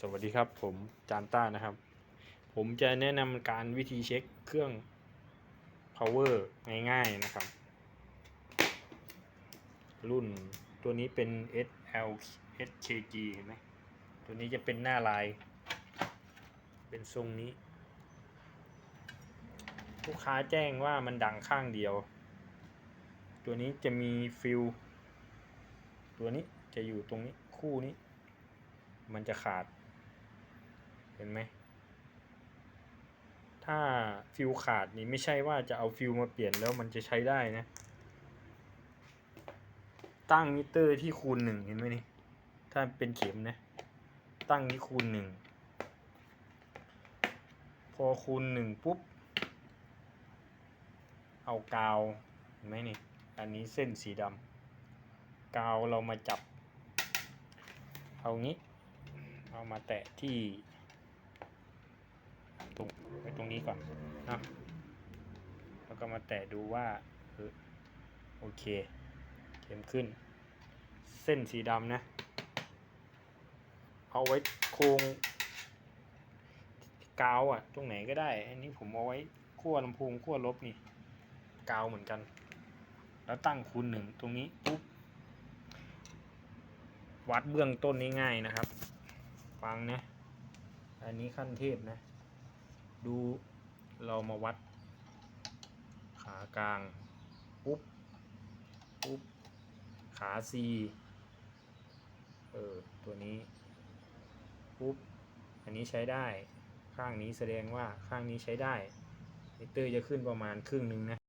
สวัสดีครับ ผมจานต้านะครับ ผมจะแนะนำการวิธีเช็คเครื่อง power ง่ายๆนะครับ รุ่นตัวนี้เป็น SL SKG เห็นไหมตัวนี้จะเป็นหน้าลาย เป็นทรงนี้ ลูกค้าแจ้งว่ามันดังข้างเดียว ตัวนี้จะมีฟิลตัวนี้จะอยู่ตรงนี้คู่นี้มันจะขาด ห็นไหม ถ้าฟิวขาดนี่ไม่ใช่ว่าจะเอาฟิวมาเปลี่ยนแล้วมันจะใช้ได้นะ ตั้งมิเตอร์ที่คูณหนึ่งเห็นไหมนี่ ถ้าเป็นเข็มนะ ตั้งที่คูณหนึ่ง พอคูณหนึ่งปุ๊บ เอากาวเห็นไหมนี่ อันนี้เส้นสีดำกาวเรามาจับเอางี้ เอามาแตะที่ นี้ก่อนนะแล้วก็มาแตะดูว่าโอเค เข็มขึ้น เส้นสีดำนะ เอาไว้โครงกาวอะตรงไหนก็ได้ อันนี้ผมเอาไว้ขั้วลำโพงขั้วลบนี่ กาวเหมือนกัน แล้วตั้งคูณหนึ่งตรงนี้ปุ๊บ วัดเบื้องต้นง่ายๆนะครับ ฟังนะ อันนี้ขั้นเทพนะ ดูเรามาวัด ขากลาง ปุ๊บ ปุ๊บ ขาซีเออ ตัวนี้ ปุ๊บ อันนี้ใช้ได้ ข้างนี้แสดงว่าข้างนี้ใช้ได้มิเตอร์จะขึ้นประมาณครึ่งหนึ่งนะ